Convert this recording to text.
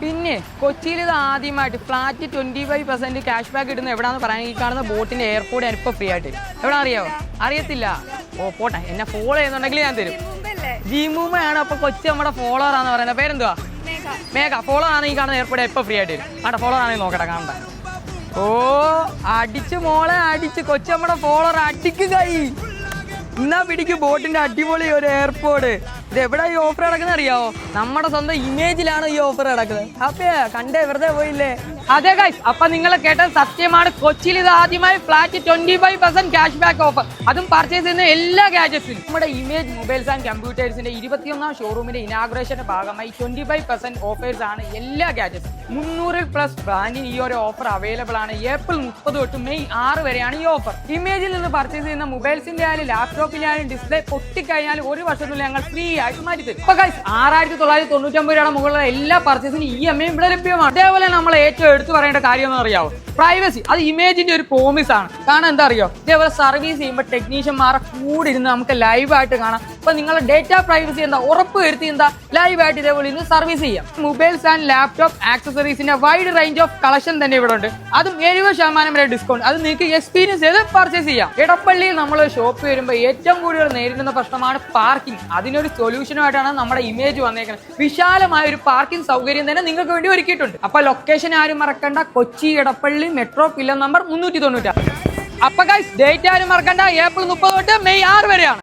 പിന്നെ കൊച്ചിയിൽ ഇത് ആദ്യമായിട്ട് flat twenty five percent cash back കിട്ടുന്ന എവിടാന്ന് പറയാൻ ഈ കാണുന്ന ബോട്ടിന്റെ എയർപോർട്ട് ഞാനിപ്പോൾ ഫ്രീ ആയിട്ട്. എവിടെ അറിയാവോ അറിയത്തില്ല. ഓ പോട്ടെ. എന്നെ ഫോളോ ചെയ്യുന്നുണ്ടെങ്കിൽ ഞാൻ തരും. ആണ് അപ്പൊ കൊച്ചി നമ്മുടെ ഫോളോവർ ആണെന്ന് പറയുന്നത്. പേരെന്തുവാ? മേഘ. ഫോളോ ആണ് ഈ കാണുന്ന എയർപോർട്ട് എപ്പോ ഫ്രീ ആയിട്ട് വരും ആട്ടെ ഫോളോ ആണെങ്കിൽ നോക്കട്ടെ കാണണ്ട ഓ അടിച്ച് മോളെ അടിച്ച് കൊച്ചി നമ്മുടെ ഫോളോവർ അടിക്ക് കൈ. എന്നാ പിടിക്കും ബോട്ടിന്റെ അടിപൊളി ഒരു എയർപോർട്ട് ഇത് എവിടെ ഈ ഓഫർ നടക്കുന്ന അറിയാവോ? നമ്മുടെ സ്വന്തം ഇമേജിലാണ് ഈ ഓഫർ നടക്കുന്നത്. അപ്പേ കണ്ടേ വെറുതെ പോയില്ലേ? അതെ ഗൈസ് അപ്പൊ നിങ്ങൾ കേട്ടത് സത്യമാണ്. കൊച്ചിയിൽ ഇത് ആദ്യമായി flat twenty five percent cash back offer അതും പർച്ചേസ് ചെയ്യുന്ന എല്ലാ ഗാജറ്റ്സിനും നമ്മുടെ ഇമേജ് മൊബൈൽസ് ആൻഡ് കമ്പ്യൂട്ടേഴ്സിന്റെ ഇരുപത്തിയൊന്നാം ഷോറൂമിന്റെ ഇനാഗ്രേഷന്റെ ഭാഗമായി ട്വന്റി ഫൈവ് പെർസെന്റ് ഓഫേഴ്സ് ആണ് എല്ലാ ഗാജറ്റ്സും മുന്നൂറിൽ പ്ലസ് ബ്രാൻഡിന് ഈ ഒരു ഓഫർ അവൈലബിൾ ആണ്. ഏപ്രിൽ മുപ്പത് തൊട്ട് മെയ് ആറ് വരെയാണ് ഈ ഓഫർ ഇമേജിൽ നിന്ന് പർച്ചേസ് ചെയ്യുന്ന മൊബൈൽസിന്റെ ആയാലും ലാപ്ടോപ്പിന്റെ ആയാലും ഡിസ്പ്ലേ പൊട്ടിക്കഴിഞ്ഞാൽ ഒരു വർഷത്തിനുള്ളിൽ ഞങ്ങൾ ഫ്രീ ആയിട്ട് മാറ്റി തരും ഇപ്പൊ ഗൈസ് ആറായിരത്തി തൊള്ളായിരത്തി തൊണ്ണൂറ്റി ഒമ്പത് രൂപയുടെ മുകളിലുള്ള എല്ലാ പർച്ചേസിനും ഇ എം ഐ ഇവിടെ ലഭ്യമാണ്. അതേപോലെ നമ്മൾ ഏറ്റവും എടുത്തു പറയേണ്ട കാര്യം എന്ന് അറിയാവോ? പ്രൈവസി അത് ഇമേജിന്റെ ഒരു പ്രോമിസ് ആണ്. കാരണം എന്താ അറിയോ? ഇതേപോലെ സർവീസ് ചെയ്യുമ്പോൾ ടെക്നീഷ്യന്മാരെ കൂടി ഇരുന്ന് നമുക്ക് ലൈവ് ആയിട്ട് കാണാം. അപ്പൊ നിങ്ങളുടെ ഡേറ്റ പ്രൈവസി എന്താ? ഉറപ്പ് വരുത്തി എന്താ? ലൈവ് ആയിട്ട് ഇതേപോലെ ഇന്ന് സർവീസ് ചെയ്യാം. മൊബൈൽസ് ആൻഡ് ലാപ്ടോപ്പ് ആക്സസറീസിന്റെ വൈഡ് റേഞ്ച് ഓഫ് കളക്ഷൻ തന്നെ ഇവിടെ ഉണ്ട്. അതും എഴുപത് ശതമാനം വരെ ഡിസ്കൗണ്ട് അത് നിങ്ങൾക്ക് എക്സ്പീരിയൻസ് ചെയ്ത് പർച്ചേസ് ചെയ്യാം. ഇടപ്പള്ളിയിൽ നമ്മൾ ഷോപ്പ് വരുമ്പോൾ ഏറ്റവും കൂടുതൽ നേരിടുന്ന പ്രശ്നമാണ് പാർക്കിംഗ് അതിനൊരു സൊല്യൂഷനുമായിട്ടാണ് നമ്മുടെ ഇമേജ് വന്നേക്കുന്നത് വിശാലമായ ഒരു പാർക്കിംഗ് സൗകര്യം തന്നെ നിങ്ങൾക്ക് വേണ്ടി ഒരുക്കിയിട്ടുണ്ട്. അപ്പൊ ലൊക്കേഷൻ ആരും മറക്കണ്ട. Kochi Edappally metro pillar number മുന്നൂറ്റി തൊണ്ണൂറ്റാറ് അപ്പൊ ഡേറ്റ് ആരും മറക്കണ്ട. ഏപ്രിൽ മുപ്പത് തൊട്ട് മെയ് ആറ് വരെയാണ്.